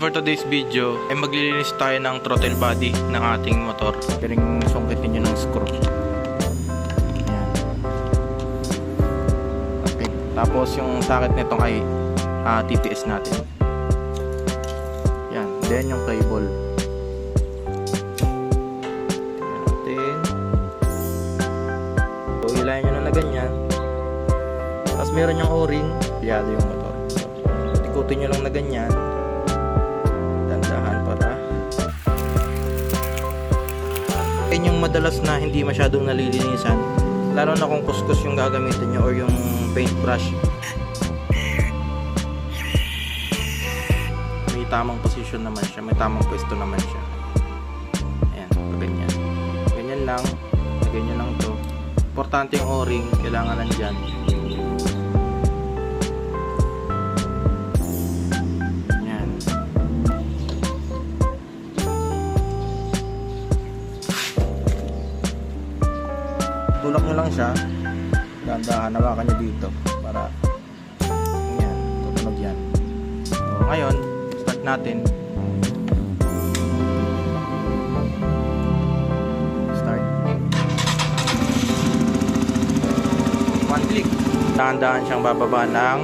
For today's video ay maglilinis tayo ng throttle body ng ating motor. Piring sungkitin nyo ng screw. Ayan. Okay. Tapos yung sakit nitong ay ah, TPS natin. Yan. Then yung cable. Tingnan natin. Ilayan nyo na na ganyan. Tapos meron yung o-ring. Piyado yung motor. So, ikutin nyo lang na ganyan yun yung madalas na hindi masyadong nalilinisan. Lalo na kung kuskus yung gagamitin nyo or yung paintbrush. May tamang position naman siya may tamang pwesto naman siya. Ayan, ganyan. Ganyan lang ganyan lang to. Importante yung o-ring kailangan nandyan tulak nyo lang siya. Dahan-dahan hawakan nyo dito para yan tutunog yan. So ngayon start natin. Start. One click. Dahan-dahan siyang bababa ng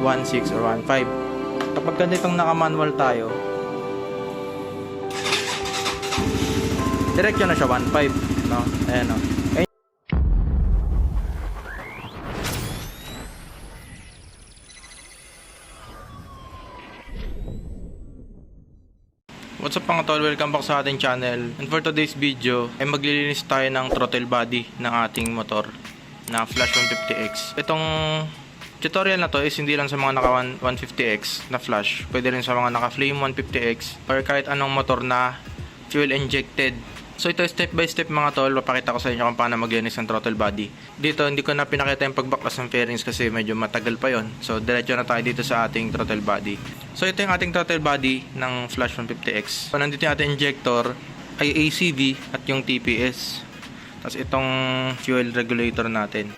1.6 or 1.5 kapag ganitong naka-manual tayo diretso na siya 1.5 no? Ayan no What's up mga tol? Welcome back sa ating channel. And for today's video, ay maglilinis tayo ng throttle body ng ating motor na Flash 150X. Itong tutorial na to is hindi lang sa mga naka 150X na flash. Pwede rin sa mga naka flame 150X or kahit anong motor na fuel injected. So ito step by step mga tol, papakita ko sa inyo kung paano maglinis ng throttle body. Dito hindi ko na pinakita yung pagbaklas ng fairings kasi medyo matagal pa yon. So diretso na tayo dito sa ating throttle body. So ito yung ating throttle body ng Flash 150X. So nandito yung ating injector ay ACV at yung TPS. Tapos itong fuel regulator natin.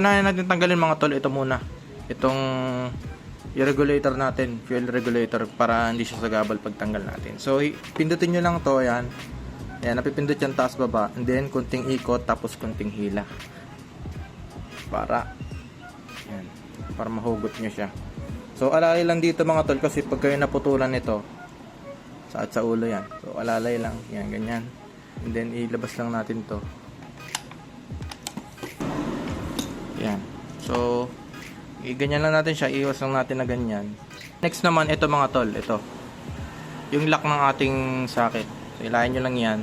Unahin natin tanggalin mga tol, ito muna. Itong yung regulator natin, fuel regulator para hindi siya sagabal pagtanggal natin. So pindutin nyo lang to, ayan. Ayan, napipindot yan taas baba. And then, kunting ikot, tapos kunting hila. Para, ayan, para mahugot nyo siya. So, alalay lang dito mga tol, kasi pag kayo naputulan nito, sa at sa ulo yan. So, alalay lang. Yan, ganyan. And then, ilabas lang natin to. Yan. So, i-ganyan lang natin siya. Iwas lang natin na ganyan. Next naman, ito mga tol. Ito. Yung lock ng ating socket. So, ilayan nyo lang yan.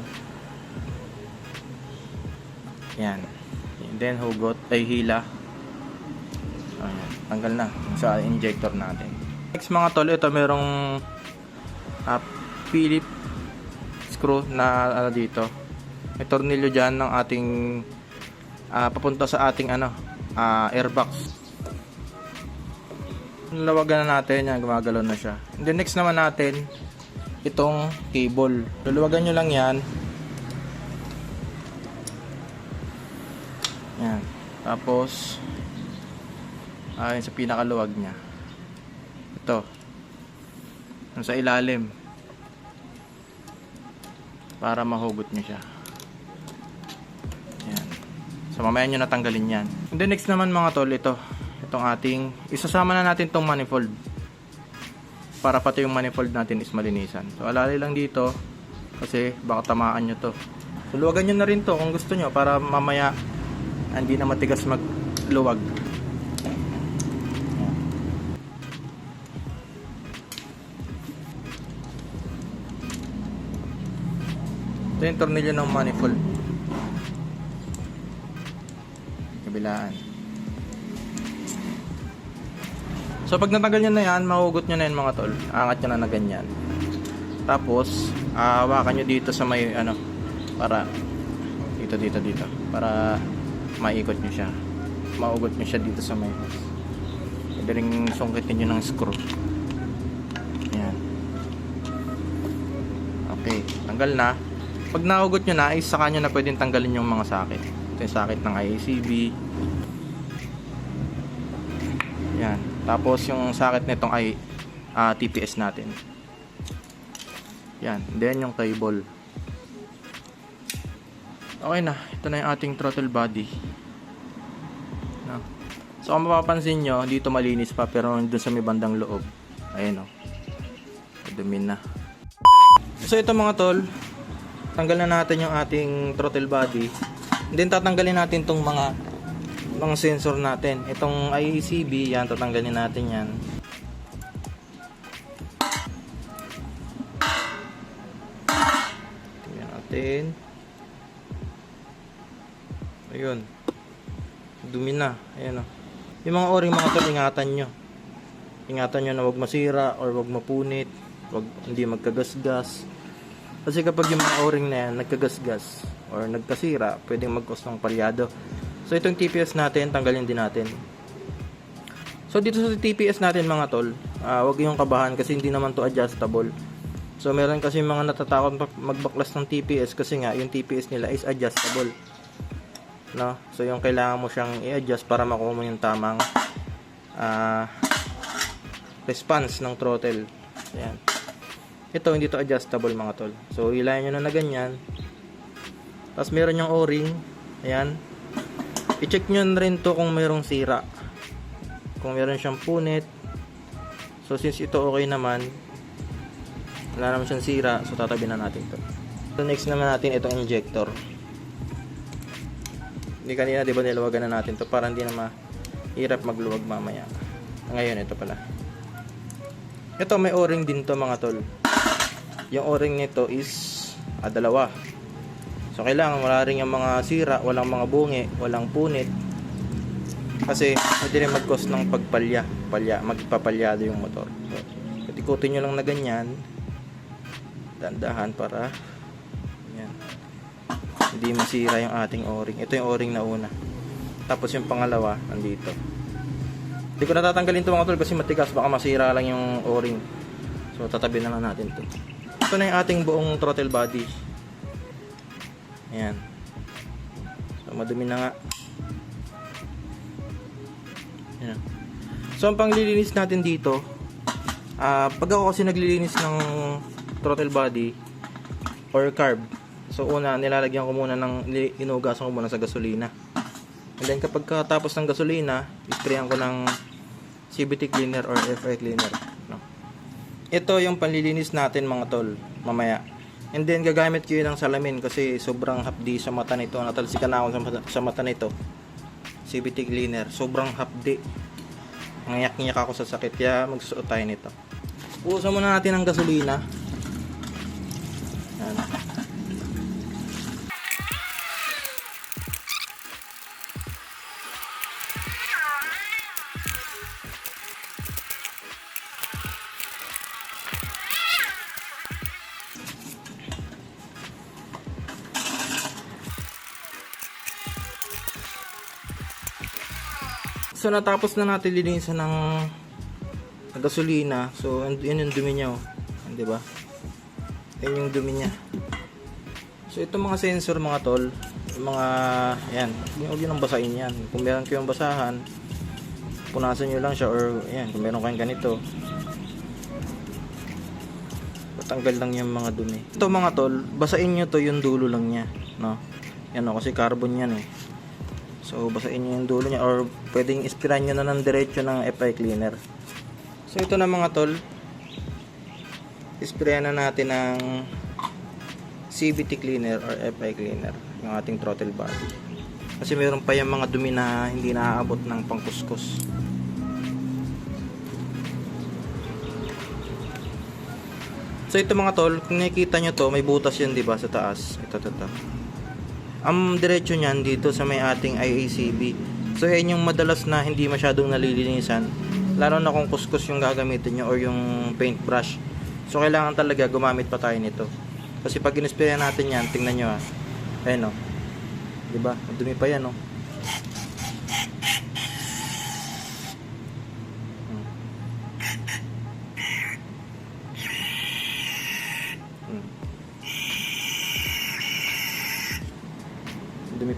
Yan. And then, hugot. Ay, hila. Ayan. Tanggal na sa injector natin. Next mga tol, ito merong uh, Philip screw na ano dito. May tornilyo dyan ng ating ah, papunta sa ating ano ah, airbox. Lawagan na natin yan, gumagalaw na siya. And then next naman natin, itong cable. Luluwagan nyo lang yan. Yan. Tapos, ayun sa pinakaluwag niya. Ito. Yung sa ilalim. Para mahugot nyo siya. Yan. So, mamaya nyo natanggalin yan. And then next naman mga tol, ito. Itong ating, isasama na natin tong manifold. Para pati yung manifold natin is malinisan. So, alalay lang dito. Kasi baka tamaan nyo to. Luwagan nyo na rin to kung gusto nyo. Para mamaya, hindi na matigas magluwag. Ito yung tornilyo ng manifold. Kabilaan. So pag natanggal nyo na yan, mahugot nyo na yan mga tol. Angat nyo na na ganyan. Tapos, hawakan nyo dito sa may ano, para dito, dito, dito. Para maikot nyo siya. Mahugot nyo siya dito sa may Pwede rin sungkitin nyo ng screw. Yan. Okay, tanggal na. Pag nahugot nyo na, is saka nyo na pwedeng tanggalin yung mga sakit. Ito yung sakit ng IACB. Yan. Tapos yung sakit nitong ay ah, TPS natin. Yan, then yung cable. Okay na, ito na yung ating throttle body. No. So kung mapapansin nyo, dito malinis pa pero doon sa may bandang loob. Ayan o. Dumi na. So ito mga tol, tanggal na natin yung ating throttle body. Then tatanggalin natin tong mga mga sensor natin. Itong IACB, yan, tatanggalin natin yan. Tingnan natin. Ayun. Dumi na. Ayan o. Yung mga o-ring mga tol, ingatan nyo. Ingatan nyo na wag masira or wag mapunit. Wag hindi magkagasgas. Kasi kapag yung mga o-ring na yan, nagkagasgas or nagkasira, pwedeng mag-cause ng palyado. So itong TPS natin, tanggalin din natin. So dito sa TPS natin mga tol, ah, wag yung kabahan kasi hindi naman to adjustable. So meron kasi mga natatakot mag- magbaklas ng TPS kasi nga yung TPS nila is adjustable. No? So yung kailangan mo siyang i-adjust para makuha mo yung tamang ah, response ng throttle. Ayan. Ito hindi to adjustable mga tol. So ilayan nyo na na ganyan. Tapos meron yung O-ring. Ayan. I-check nyo rin to kung mayroong sira. Kung meron siyang punit. So since ito okay naman, wala naman siyang sira, so tatabi na natin to. So next naman natin itong injector. Hindi kanina di ba niluwagan na natin to para hindi na mahirap magluwag mamaya. Ngayon ito pala. Ito may o-ring din to mga tol. Yung o-ring nito is ah, dalawa. So kailangan wala rin yung mga sira, walang mga bungi, walang punit. Kasi pwede rin mag-cause ng pagpalya, palya, magpapalyado yung motor. So, ikutin nyo lang na ganyan. Dandahan para yan. Hindi masira yung ating o-ring. Ito yung o-ring na una. Tapos yung pangalawa, nandito. Hindi ko natatanggalin ito mga tol kasi matigas. Baka masira lang yung o-ring. So tatabi na lang natin to. Ito na yung ating buong throttle body. Ayan. So madumi na nga. Ayan. So ang panglilinis natin dito, ah pag ako kasi naglilinis ng throttle body or carb, so una nilalagyan ko muna ng inugasan ko muna sa gasolina. And then kapag tapos ng gasolina, isprayan ko ng CVT cleaner or FI cleaner. No? Ito yung panlilinis natin mga tol, mamaya. And then gagamit ko yun ng salamin kasi sobrang hapdi sa mata nito. Natalsikan na ako sa mata, nito. CVT cleaner, sobrang hapdi. Ngayak-nyak ako sa sakit kaya magsusuot tayo nito. Puso muna natin ang gasolina. So natapos na natin linisan ng gasolina. So yun yung dumi niya, oh. 'di ba? Yan yung dumi niya. So itong mga sensor mga tol, mga yan, huwag yun ang basahin yan. Kung meron kayong basahan, punasan nyo lang siya or yan, kung meron kayong ganito, patanggal lang yung mga dumi. Ito mga tol, basahin nyo to yung dulo lang niya, no? Yan o, kasi carbon yan eh. So, basahin nyo yung dulo niya or pwedeng ispiran nyo na ng diretso ng FI cleaner. So, ito na mga tol. Isprayan na natin ng CVT cleaner or FI cleaner yung ating throttle body. Kasi meron pa yung mga dumi na hindi naaabot ng pangkuskus. So ito mga tol, kung nakikita nyo to, may butas yan 'di ba sa taas. Ito ito. ito. Ang diretso niyan dito sa may ating IACB. So yan yung madalas na hindi masyadong nalilinisan. Lalo na kung kuskus yung gagamitin nyo or yung paintbrush. So kailangan talaga gumamit pa tayo nito. Kasi pag inispray natin yan, tingnan nyo ah. Ayan o. Diba? Ang dumi pa yan o.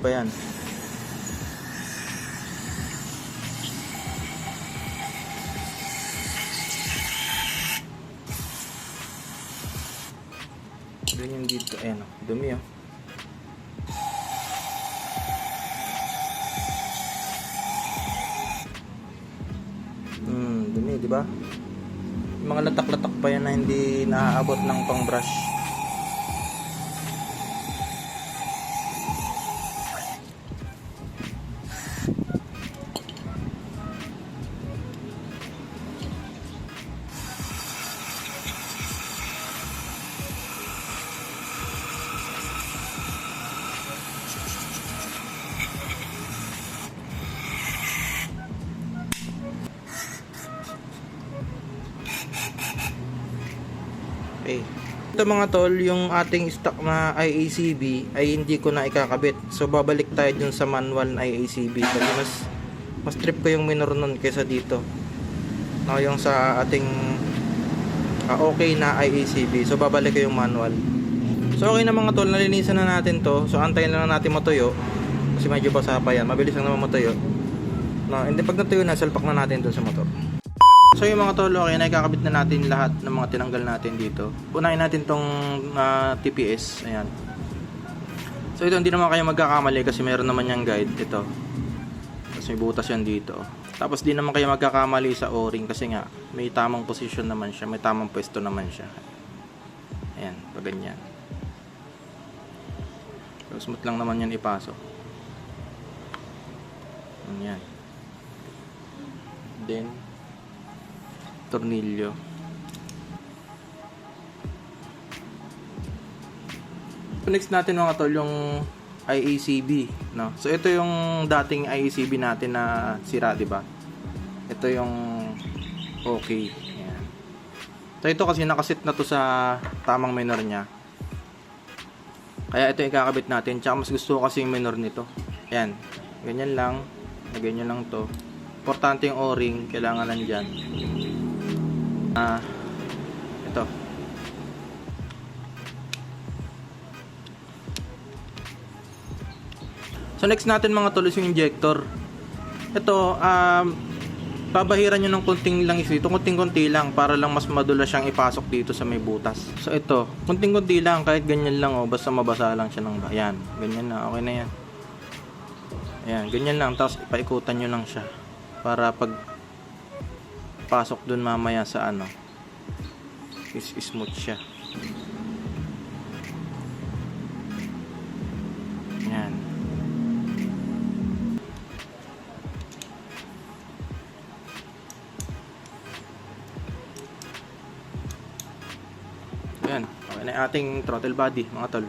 pa yan. Ganyan dito. Ayan, oh. dumi oh. Hmm, dumi, di ba? Yung mga latak-latak pa yan na hindi naaabot ng pang Ito mga tol, yung ating stock na IACB ay hindi ko na ikakabit. So babalik tayo dun sa manual na IACB kasi mas mas trip ko yung minor nun kaysa dito. No, yung sa ating ah, okay na IACB. So babalik ko yung manual. So okay na mga tol, nalinisan na natin to. So antayin na lang natin matuyo. Kasi medyo basa pa yan. Mabilis lang naman matuyo. No, hindi pag natuyo na, salpak na natin dun sa motor. So yung mga tolo, okay, nakakabit na natin lahat ng mga tinanggal natin dito. Unahin natin tong ah, TPS. Ayan. So ito, hindi naman kayo magkakamali kasi meron naman yung guide. Ito. Tapos may butas yan dito. Tapos di naman kayo magkakamali sa o-ring kasi nga may tamang position naman siya. May tamang pwesto naman siya. Ayan, pag ganyan. So smooth lang naman yan ipasok. Ayan. Then, tornilyo. Next natin mga tol yung IACB, no. So ito yung dating IACB natin na sira, 'di ba? Ito yung okay. Ayan. So ito kasi nakasit na to sa tamang minor niya. Kaya ito yung ikakabit natin. Tsaka mas gusto ko kasi yung minor nito. Ayan. Ganyan lang. Ganyan lang to. Importante yung o-ring. Kailangan nandyan. Ah, ito. So next natin mga tulos yung injector. Ito, um, babahiran nyo ng kunting lang ito, kunting-kunti lang para lang mas madulas siyang ipasok dito sa may butas. So ito, kunting-kunti lang kahit ganyan lang oh, basta mabasa lang siya ng ayan, ganyan na, okay na yan. Ayan, ganyan lang tapos ipaikutan nyo lang siya para pag pasok dun mamaya sa ano is smooth siya. Yan. Yan. Okay na ating throttle body, mga tol.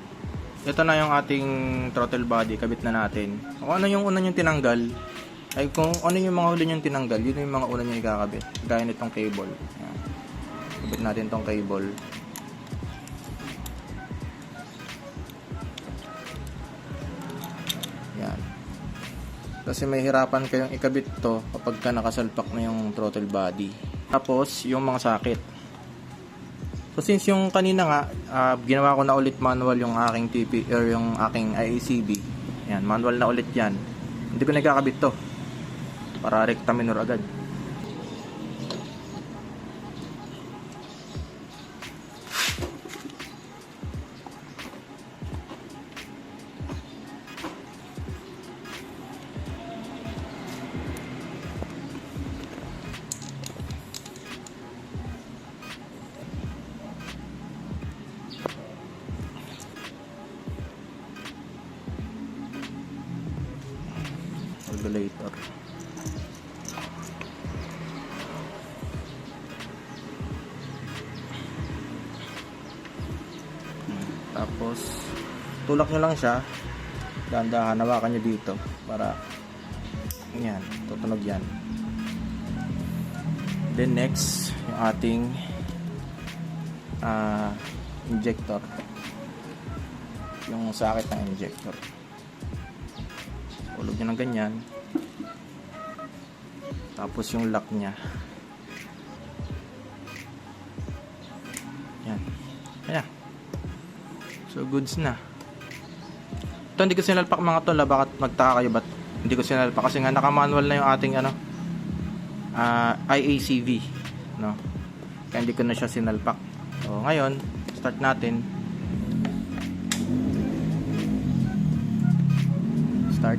Ito na yung ating throttle body, kabit na natin. Kung ano yung una yung tinanggal, ay kung ano yung mga huli yung tinanggal, yun yung mga una nyo ikakabit. Gaya nitong cable. Yan. Kabit natin tong cable. Yan. Kasi may hirapan kayong ikabit to kapag ka nakasalpak na yung throttle body. Tapos, yung mga sakit. So since yung kanina nga, ah, ginawa ko na ulit manual yung aking TP or yung aking IACB. Yan, manual na ulit yan. Hindi ko nagkakabit to. Para rekta minor agad. Regulator. Tulak nyo lang siya. Dahan-dahan, hawakan nyo dito. Para, yan, tutunog yan. Then next, yung ating ah, injector. Yung sakit ng injector. Ulog nyo ng ganyan. Tapos yung lock niya. Yan. Ayan. So, goods na. Ito hindi ko sinalpak mga tol, ah. bakit magtaka kayo ba't hindi ko sinalpak kasi nga naka-manual na yung ating ano ah, uh, IACV, no. Kaya hindi ko na siya sinalpak. So ngayon, start natin. Start.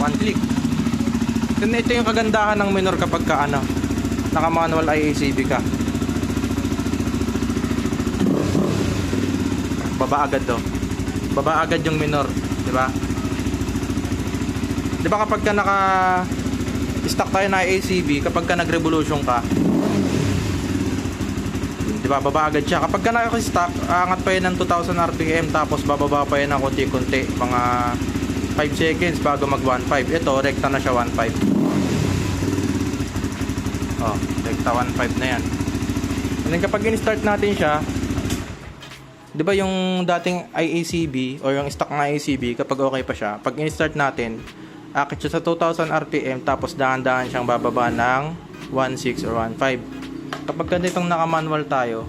One click. Ito, ito yung kagandahan ng minor kapag ka ano, naka-manual IACV ka Baba agad do. Baba agad yung minor, di ba? Di ba kapag ka naka stock tayo na IACB, kapag ka nag-revolution ka, di ba, baba agad siya. Kapag ka naka-stock, aangat pa yan ng 2,000 RPM, tapos bababa pa yan ng konti-konti, mga 5 seconds bago mag 1.5. Ito, rekta na siya 1.5. Oh, rekta 1.5 na yan. And then kapag in-start natin siya, di ba yung dating IACB or yung stock ng IACB, kapag okay pa siya, pag in-start natin, akit siya sa 2,000 RPM tapos dahan-dahan siyang bababa ng 1.6 or 1.5. Kapag ganitong naka-manual tayo,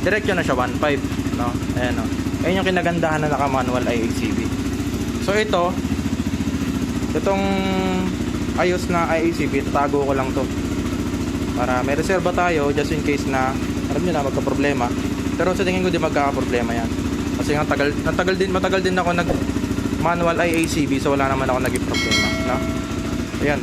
diretso na siya 1.5, no? Ayan, no? Ayan yung kinagandahan na naka-manual IACB. So ito, itong ayos na IACB, tatago ko lang to. Para may reserba tayo just in case na alam niyo na magka-problema. Pero sa tingin ko di magkaka-problema yan. Kasi ang tagal, natagal din, matagal din ako nag manual IACB so wala naman ako naging problema. No? Ayan.